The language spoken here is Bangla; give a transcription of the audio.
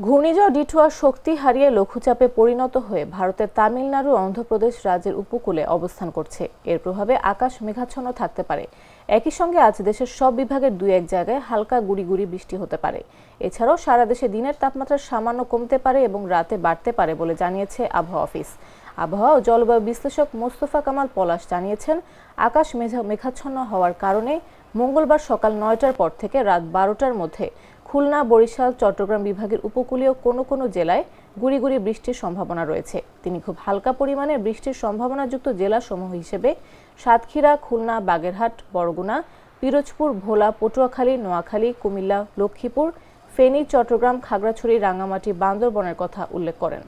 ঘূর্ণিঝড় ডিঠুয়ার শক্তি হারিয়ে লঘুচাপে পরিণত হয়ে ভারতের তামিলনাড়ু অন্ধ্রপ্রদেশ রাজ্যের উপকূলে অবস্থান করছে। এর প্রভাবে আকাশ মেঘাচ্ছন্ন থাকতে পারে। একই সঙ্গে আজ দেশের সব বিভাগের দুই এক জায়গায় হালকা গুড়ি গুড়ি বৃষ্টি হতে পারে। এছাড়াও সারা দেশে দিনের তাপমাত্রা সামান্য কমতে পারে এবং রাতে বাড়তে পারে বলে জানিয়েছে আবহাওয়া অফিস। আবহাওয়া ও জলবায়ু বিশ্লেষক মোস্তফা কামাল পলাশ জানিয়েছেন, আকাশ মেঘা- মেঘাচ্ছন্ন হওয়ার কারণে মঙ্গলবার সকাল নয়টার পর থেকে রাত বারোটার মধ্যে খুলনা, বরিশাল, চট্টগ্রাম বিভাগের উপকূলীয় কোনো কোনো জেলায় গুড়ি গুড়ি বৃষ্টির সম্ভাবনা রয়েছে। তিনি খুব হালকা পরিমাণে বৃষ্টির সম্ভাবনাযুক্ত জেলাসমূহ হিসেবে সাতক্ষীরা, খুলনা, বাগেরহাট, বরগুনা, পিরোজপুর, ভোলা, পটুয়াখালী, নোয়াখালী, কুমিল্লা, লক্ষ্মীপুর, ফেনী, চট্টগ্রাম, খাগড়াছড়ি রাঙামাটি বান্দরবনের কথা উল্লেখ করেন।